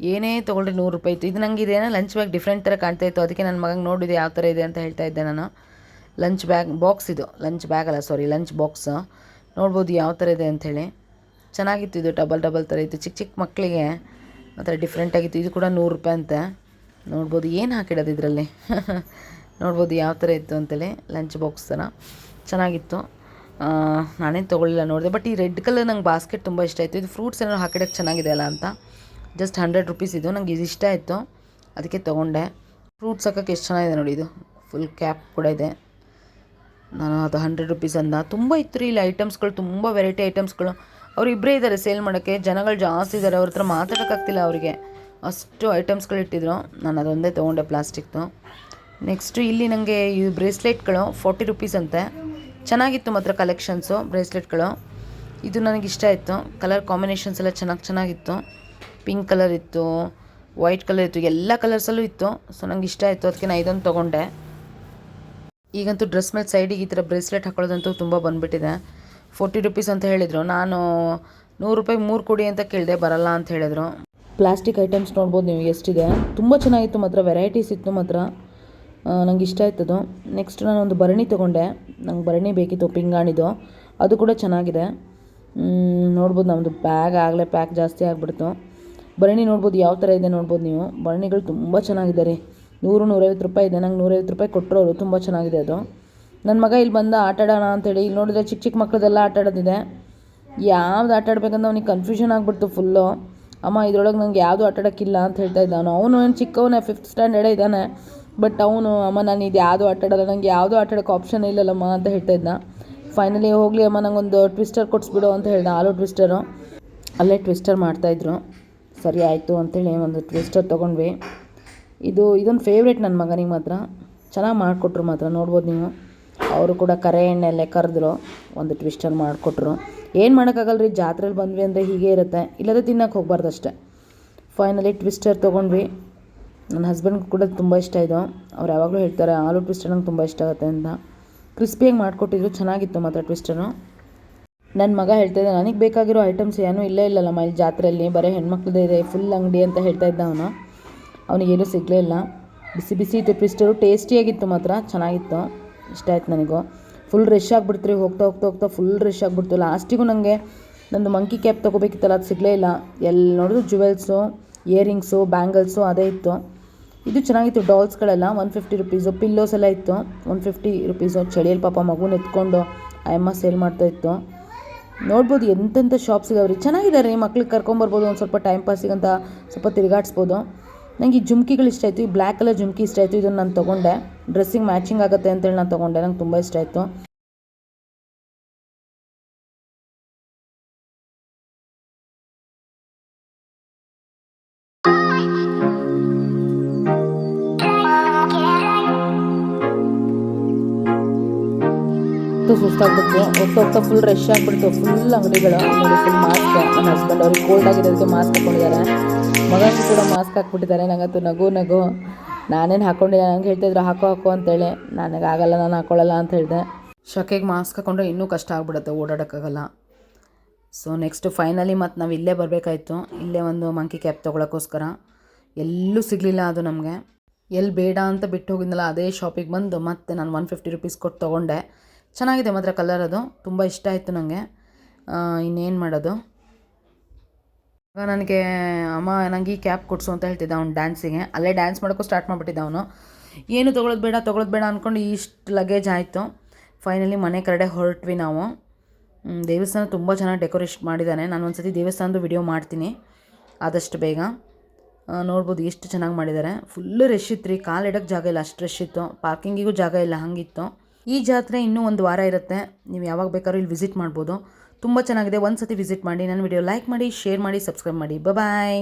ಏನೇ ತೊಗೊಳ್ರಿ ನೂರು ರೂಪಾಯಿ ಇತ್ತು. ಇದು ನಂಗೆ ಇದೇನೋ ಲಂಚ್ ಬ್ಯಾಗ್ ಡಿಫ್ರೆಂಟ್ ಥರ ಕಾಣ್ತಾ ಇತ್ತು. ಅದಕ್ಕೆ ನನ್ನ ಮಗಂಗೆ ನೋಡಿದೆ ಯಾವ ಥರ ಇದೆ ಅಂತ ಹೇಳ್ತಾ ಇದ್ದೆ ನಾನು. ಲಂಚ್ ಬ್ಯಾಗ್ ಬಾಕ್ಸ್ ಇದು. ಲಂಚ್ ಬ್ಯಾಗ್ ಅಲ್ಲ ಸಾರಿ ಲಂಚ್ ಬಾಕ್ಸ್ ನೋಡ್ಬೋದು ಯಾವ ಥರ ಇದೆ ಅಂಥೇಳಿ ಚೆನ್ನಾಗಿತ್ತು ಇದು ಡಬಲ್ ಡಬಲ್ ಥರ ಇತ್ತು. ಚಿಕ್ಕ ಚಿಕ್ಕ ಮಕ್ಕಳಿಗೆ ಒಂಥರ ಡಿಫ್ರೆಂಟಾಗಿತ್ತು ಇದು ಕೂಡ ನೂರು ರೂಪಾಯಿ ಅಂತೆ. ನೋಡ್ಬೋದು ಏನು ಹಾಕಿಡೋದು ಇದರಲ್ಲಿ? ನೋಡ್ಬೋದು ಯಾವ ಥರ ಇತ್ತು ಅಂತೇಳಿ ಲಂಚ್ ಬಾಕ್ಸ್ ಥರ ಚೆನ್ನಾಗಿತ್ತು. ಆ, ನಾನೇನು ತೊಗೊಳ್ಳಿಲ್ಲ ನೋಡಿದೆ. ಬಟ್ ಈ ರೆಡ್ ಕಲರ್ ನಂಗೆ ಬಾಸ್ಕೆಟ್ ತುಂಬ ಇಷ್ಟ ಆಯಿತು. ಇದು ಫ್ರೂಟ್ಸ್ ಏನಾದ್ರು ಹಾಕಿಡೋಕ್ಕೆ ಚೆನ್ನಾಗಿದೆ ಅಲ್ಲ ಅಂತ. ಜಸ್ಟ್ ಹಂಡ್ರೆಡ್ ರುಪೀಸ್ ಇದು. ನಂಗೆ ಇದು ಇಷ್ಟ ಆಯಿತು. ಅದಕ್ಕೆ ತೊಗೊಂಡೆ. ಫ್ರೂಟ್ಸ್ ಹಾಕೋಕ್ಕೆ ಎಷ್ಟು ಚೆನ್ನಾಗಿದೆ ನೋಡಿ ಇದು. ಫುಲ್ ಕ್ಯಾಪ್ ಕೂಡ ಇದೆ. ನಾನು ಅದು ಹಂಡ್ರೆಡ್ ರುಪೀಸ್ ಅಂದ. ತುಂಬ ಇತ್ತು ರೀ ಇಲ್ಲಿ ಐಟಮ್ಸ್ಗಳು ತುಂಬ ವೆರೈಟಿ ಐಟಮ್ಸ್ಗಳು ಅವ್ರು ಇಬ್ಬರೇ ಇದ್ದಾರೆ ಸೇಲ್ ಮಾಡೋಕ್ಕೆ. ಜನಗಳು ಜಾಸ್ತಿ ಇದ್ದಾರೆ ಅವ್ರ ಹತ್ರ ಮಾತಾಡೋಕ್ಕಾಗ್ತಿಲ್ಲ ಅವರಿಗೆ. ಅಷ್ಟು ಐಟಮ್ಸ್ಗಳು ಇಟ್ಟಿದ್ರು. ನಾನು ಅದೊಂದೇ ತೊಗೊಂಡೆ ಪ್ಲಾಸ್ಟಿಕ್ದು ನೆಕ್ಸ್ಟು ಇಲ್ಲಿ ನನಗೆ ಈ ಬ್ರೇಸ್ಲೆಟ್ಗಳು ಫೋರ್ಟಿ ರುಪೀಸ್ ಅಂತೆ. ಚೆನ್ನಾಗಿತ್ತು ಮಾತ್ರ ಕಲೆಕ್ಷನ್ಸು ಬ್ರೇಸ್ಲೆಟ್ಗಳು ಇದು ನನಗೆ ಇಷ್ಟ ಆಯಿತು. ಕಲರ್ ಕಾಂಬಿನೇಷನ್ಸ್ ಎಲ್ಲ ಚೆನ್ನಾಗಿ ಚೆನ್ನಾಗಿತ್ತು. ಪಿಂಕ್ ಕಲರ್ ಇತ್ತು ವೈಟ್ ಕಲರ್ ಇತ್ತು, ಎಲ್ಲ ಕಲರ್ಸಲ್ಲೂ ಇತ್ತು. ಸೊ ನಂಗೆ ಇಷ್ಟ ಆಯಿತು. ಅದಕ್ಕೆ ನಾನು ಇದೊಂದು ತೊಗೊಂಡೆ. ಈಗಂತೂ ಡ್ರೆಸ್ ಮೇಲೆ ಸೈಡಿಗೆ ಈ ಥರ ಬ್ರೇಸ್ಲೆಟ್ ಹಾಕೊಳ್ಳೋದಂತೂ ತುಂಬ ಬಂದುಬಿಟ್ಟಿದೆ. ಫೋರ್ಟಿ ರುಪೀಸ್ ಅಂತ ಹೇಳಿದರು. ನಾನು ನೂರು ರೂಪಾಯಿ ಮೂರು ಕೊಡಿ ಅಂತ ಕೇಳಿದೆ, ಬರಲ್ಲ ಅಂತ ಹೇಳಿದರು. ಪ್ಲಾಸ್ಟಿಕ್ ಐಟಮ್ಸ್ ನೋಡ್ಬೋದು ನೀವು ಎಷ್ಟಿದೆ. ತುಂಬ ಚೆನ್ನಾಗಿತ್ತು ಮಾತ್ರ. ವೆರೈಟೀಸ್ ಇತ್ತು ಮಾತ್ರ. ನಂಗೆ ಇಷ್ಟ ಆಯ್ತದು. ನೆಕ್ಸ್ಟ್ ನಾನು ಒಂದು ಭರಣಿ ತೊಗೊಂಡೆ. ನಂಗೆ ಭರಣಿ ಬೇಕಿತ್ತು, ಪಿಂಗಾಣಿದು. ಅದು ಕೂಡ ಚೆನ್ನಾಗಿದೆ. ನೋಡ್ಬೋದು ನಮ್ಮದು ಬ್ಯಾಗ್ ಆಗಲೇ ಪ್ಯಾಕ್ ಜಾಸ್ತಿ ಆಗಿಬಿಡ್ತು. ಭರಣಿ ನೋಡ್ಬೋದು, ಯಾವ ಥರ ಇದೆ ನೋಡ್ಬೋದು ನೀವು. ಭರಣಿಗಳು ತುಂಬ ಚೆನ್ನಾಗಿದೆ ರೀ. ನೂರು, ನೂರೈವತ್ತು ರೂಪಾಯಿ ಇದೆ. ನಂಗೆ ನೂರೈವತ್ತು ರೂಪಾಯಿ ಕೊಟ್ಟರು ಅವರು ತುಂಬ ಚೆನ್ನಾಗಿದೆ ಅದು. ನನ್ನ ಮಗ ಇಲ್ಲಿ ಬಂದ ಆಟ ಆಡೋಣ ಅಂತೇಳಿ, ಇಲ್ಲಿ ನೋಡಿದ್ರೆ ಚಿಕ್ಕ ಚಿಕ್ಕ ಮಕ್ಕಳದೆಲ್ಲ ಆಟ ಆಡೋದಿದೆ. ಯಾವ್ದು ಆಟ ಆಡ್ಬೇಕಂತ ಅವ್ನಿಗೆ ಕನ್ಫ್ಯೂಷನ್ ಆಗಿಬಿಡ್ತು ಫುಲ್ಲು ಅಮ್ಮ, ಇದ್ರೊಳಗೆ ನಂಗೆ ಯಾವುದು ಆಟ ಆಡೋಕ್ಕಿಲ್ಲ ಅಂತ ಹೇಳ್ತಾ ಇದ್ದಾನು. ಅವನು ಏನು ಚಿಕ್ಕವನೇ ಫಿಫ್ತ್ ಸ್ಟ್ಯಾಂಡರ್ಡೇ ಇದ್ದಾನೆ. ಬಟ್ ಅವನು, ಅಮ್ಮ, ನಾನು ಇದು ಯಾವುದು ಆಟ ಆಡೋಲ್ಲ ನಂಗೆ ಯಾವುದು ಆಟ ಆಪ್ಷನ್ ಇಲ್ಲಲ್ಲಮ್ಮ ಅಂತ ಹೇಳ್ತಾ ಫೈನಲಿ ಹೋಗಲಿ ಅಮ್ಮ ಒಂದು ಟ್ವಿಸ್ಟರ್ ಕೊಡಿಸ್ಬಿಡು ಅಂತ ಹೇಳ್ದೆ. ಆಲೋ ಟ್ವಿಸ್ಟರು ಅಲ್ಲೇ ಟ್ವಿಸ್ಟರ್ ಮಾಡ್ತಾಯಿದ್ರು. ಸರಿ ಆಯಿತು ಅಂತೇಳಿ ಒಂದು ಟ್ವಿಸ್ಟರ್ ತೊಗೊಂಡ್ವಿ. ಇದು, ಇದೊಂದು ಫೇವ್ರೇಟ್ ನನ್ನ ಮಗನಿಗೆ ಮಾತ್ರ ಚೆನ್ನಾಗಿ ಮಾಡಿಕೊಟ್ರು ಮಾತ್ರ, ನೋಡ್ಬೋದು ನೀವು. ಅವರು ಕೂಡ ಕರೆ ಎಣ್ಣೆಲ್ಲೇ ಕರೆದ್ರು. ಒಂದು ಟ್ವಿಸ್ಟರ್ ಮಾಡಿಕೊಟ್ರು. ಏನು ಮಾಡೋಕ್ಕಾಗಲ್ಲ ರೀ ಜಾತ್ರೆಲಿ ಬಂದ್ವಿ ಅಂದರೆ ಹೀಗೆ ಇರುತ್ತೆ. ಇಲ್ಲದೆ ತಿನ್ನೋಕೆ ಹೋಗ್ಬಾರ್ದು ಅಷ್ಟೇ ಫೈನಲಿ ಟ್ವಿಸ್ಟರ್ ತೊಗೊಂಡ್ವಿ. ನನ್ನ ಹಸ್ಬೆಂಡ್ಗೂ ಕೂಡ ತುಂಬ ಇಷ್ಟ ಇದು. ಅವ್ರು ಯಾವಾಗಲೂ ಹೇಳ್ತಾರೆ ಆಲೂ ಟ್ವಿಸ್ಟರ್ ನಂಗೆ ತುಂಬ ಇಷ್ಟ ಆಗುತ್ತೆ ಅಂತ. ಕ್ರಿಸ್ಪಿಯಾಗಿ ಮಾಡಿಕೊಟ್ಟಿದ್ರು ಚೆನ್ನಾಗಿತ್ತು ಮಾತ್ರ ಟ್ವಿಸ್ಟರು ನನ್ನ ಮಗ ಹೇಳ್ತಾ ಇದ್ದ, ನನಗೆ ಬೇಕಾಗಿರೋ ಐಟಮ್ಸ್ ಏನೂ ಇಲ್ಲೇ ಇಲ್ಲಲ್ಲಮ್ಮ ಇಲ್ಲಿ ಜಾತ್ರೆಯಲ್ಲಿ, ಬರೀ ಹೆಣ್ಮಕ್ಳದೇ ಇದೆ ಫುಲ್ ಅಂಗಡಿ ಅಂತ ಹೇಳ್ತಾ ಇದ್ದ ಅವನು. ಅವನಿಗೇನು ಸಿಗಲೇ ಇಲ್ಲ. ಬಿಸಿ ಬಿಸಿ ಇತ್ತು ಟ್ವಿಸ್ಟರು ಟೇಸ್ಟಿಯಾಗಿತ್ತು ಮಾತ್ರ, ಚೆನ್ನಾಗಿತ್ತು. ಇಷ್ಟ ಆಯ್ತು ನನಗೂ. ಫುಲ್ ರಶ್ ಆಗಿಬಿಡ್ತು ರೀ ಹೋಗ್ತಾ ಹೋಗ್ತಾ ಹೋಗ್ತಾ ಫುಲ್ ರಶ್ ಆಗಿಬಿಡ್ತು. ಲಾಸ್ಟಿಗೂ ನನಗೆ ನಂದು ಮಂಕಿ ಕ್ಯಾಪ್ ತೊಗೋಬೇಕಿತ್ತಲ್ಲ, ಅದು ಸಿಗಲೇ ಇಲ್ಲ. ಎಲ್ಲಿ ನೋಡಿದ್ರು ಜುವೆಲ್ಸು ಇಯರಿಂಗ್ಸು ಬ್ಯಾಂಗಲ್ಸು ಅದೇ ಇತ್ತು. ಇದು ಚೆನ್ನಾಗಿತ್ತು ಡಾಲ್ಸ್ಗಳೆಲ್ಲ. One fifty rupees. ಪಿಲ್ಲೋಸ್ ಎಲ್ಲ ಇತ್ತು. One fifty rupees. ಚಳಿಯಲ್ಲಿ ಪಾಪ ಮಗುನ ಎತ್ಕೊಂಡು ಅಮ್ಮ ಸೇಲ್ ಮಾಡ್ತಾ ಇತ್ತು. ನೋಡ್ಬೋದು ಎಂತೆಂಥ ಶಾಪ್ಸ್ ಇದಾವೆ ರೀ ಚೆನ್ನಾಗಿದ್ದಾರೆ ಮಕ್ಳಿಗೆ ಕರ್ಕೊಂಬರ್ಬೋದು ಒಂದು ಸ್ವಲ್ಪ ಟೈಮ್ ಪಾಸಿಗಂತ ಸ್ವಲ್ಪ ತಿರುಗಾಡಿಸ್ಬೋದು. ನನಗೆ ಈ ಜುಮ್ಕಿಗಳು ಇಷ್ಟ ಆಯಿತು. ಈ ಬ್ಲ್ಯಾಕ್ ಕಲರ್ ಜುಮ್ಕಿ ಇಷ್ಟ ಆಯಿತು. ಇದನ್ನು ನಾನು ತೊಗೊಂಡೆ. ಡ್ರೆಸ್ಸಿಂಗ್ ಮ್ಯಾಚಿಂಗ್ ಆಗುತ್ತೆ ಅಂತೇಳಿ ನಾನು ತೊಗೊಂಡೆ. ನಂಗೆ ತುಂಬ ಇಷ್ಟ ಆಯಿತು. ಸುಸ್ತಾಗ್ಬಿಟ್ಟು ಹೋಗ್ತಾ ಫುಲ್ ರಶ್ ಆಗಿಬಿಡ್ತು. ಫುಲ್ ಅಂಗಡಿಗಳು. ಆಮೇಲೆ ಫುಲ್ ಮಾಸ್ಕ್ ನನ್ನ ಹಸ್ಬೆಂಡ್ ಅವ್ರಿಗೆ ಕೋಲ್ಡ್ ಆಗಿರೋದಕ್ಕೆ ಮಾಸ್ಕ್ ಹಾಕೊಂಡಿದ್ದಾರೆ. ಮಗನಿಗೂ ಕೂಡ ಮಾಸ್ಕ್ ಹಾಕ್ಬಿಟ್ಟಿದ್ದಾರೆ. ನನಗಂತೂ ನಗು ನಗು. ನಾನೇನು ಹಾಕ್ಕೊಂಡಿಲ್ಲ ನಂಗೆ ಹೇಳ್ತಿದ್ರು ಹಾಕೋ ಹಾಕೋ ಅಂತೇಳಿ ನನಗೆ ಆಗಲ್ಲ, ನಾನು ಹಾಕೊಳ್ಳಲ್ಲ ಅಂತ ಹೇಳಿದೆ. ಶಕೆಗೆ ಮಾಸ್ಕ್ ಹಾಕೊಂಡ್ರೆ ಇನ್ನೂ ಕಷ್ಟ ಆಗ್ಬಿಡುತ್ತೆ ಓಡಾಡೋಕ್ಕಾಗಲ್ಲ. ಸೊ ನೆಕ್ಸ್ಟ್ ಫೈನಲಿ ಮತ್ತು ನಾವು ಇಲ್ಲೇ ಬರಬೇಕಾಯ್ತು. ಇಲ್ಲೇ ಒಂದು ಮಂಕಿ ಕ್ಯಾಪ್ ತೊಗೊಳಕ್ಕೋಸ್ಕರ ಎಲ್ಲೂ ಸಿಗಲಿಲ್ಲ ಅದು ನಮಗೆ. ಎಲ್ಲಿ ಬೇಡ ಅಂತ ಬಿಟ್ಟು ಹೋಗಿದ್ನಲ್ಲ, ಅದೇ ಶಾಪಿಗೆ ಬಂದು ಮತ್ತೆ ನಾನು ಒನ್ ಫಿಫ್ಟಿ ರುಪೀಸ್ ಕೊಟ್ಟು ತೊಗೊಂಡೆ. ಚೆನ್ನಾಗಿದೆ ಮಾತ್ರ ಕಲರ್ ಅದು. ತುಂಬ ಇಷ್ಟ ಆಯಿತು ನನಗೆ ಇನ್ನೇನು ಮಾಡೋದು? ಆಗ ನನಗೆ ಅಮ್ಮ ನನಗೆ ಈ ಕ್ಯಾಪ್ ಕೊಡಿಸು ಅಂತ ಹೇಳ್ತಿದ್ದ ಅವ್ನು ಡ್ಯಾನ್ಸಿಗೆ ಅಲ್ಲೇ ಡ್ಯಾನ್ಸ್ ಮಾಡೋಕ್ಕೂ ಸ್ಟಾರ್ಟ್ ಮಾಡಿಬಿಟ್ಟಿದ್ದ ಅವನು. ಏನು ತೊಗೊಳೋದು ಬೇಡ ತೊಗೊಳೋದು ಬೇಡ ಅಂದ್ಕೊಂಡು ಇಷ್ಟು ಲಗೇಜ್ ಆಯಿತು. ಫೈನಲಿ ಮನೆ ಕಡೆ ಹೊರಟ್ವಿ ನಾವು. ದೇವಸ್ಥಾನ ತುಂಬ ಚೆನ್ನಾಗಿ ಡೆಕೋರೇಷನ್ ಮಾಡಿದ್ದಾನೆ ನಾನು ಒಂದು ಸತಿ ದೇವಸ್ಥಾನದ ವಿಡಿಯೋ ಮಾಡ್ತೀನಿ. ಆದಷ್ಟು ಬೇಗ. ನೋಡ್ಬೋದು ಎಷ್ಟು ಚೆನ್ನಾಗಿ ಮಾಡಿದ್ದಾರೆ ಫುಲ್ಲು ರಶ್ ಇತ್ತು ರೀ ಕಾಲು ಇಡೋಕ್ಕೆ ಜಾಗ ಇಲ್ಲ, ಅಷ್ಟು ರಶ್ ಇತ್ತು. ಪಾರ್ಕಿಂಗಿಗೂ ಜಾಗ ಇಲ್ಲ, ಹಂಗಿತ್ತು. ಈ ಜಾತ್ರೆ ಇನ್ನೂ ಒಂದು ವಾರ ಇರುತ್ತೆ. ನೀವು ಯಾವಾಗ ಬೇಕಾದ್ರೂ ಇಲ್ಲಿ ವಿಸಿಟ್ ಮಾಡ್ಬೋದು. ತುಂಬ ಚೆನ್ನಾಗಿದೆ. ಒಂದು ಸತಿ ವಿಸಿಟ್ ಮಾಡಿ ನನ್ನ ವಿಡಿಯೋ ಲೈಕ್ ಮಾಡಿ, ಶೇರ್ ಮಾಡಿ, ಸಬ್ಸ್ಕ್ರೈಬ್ ಮಾಡಿ. ಬಾಯ್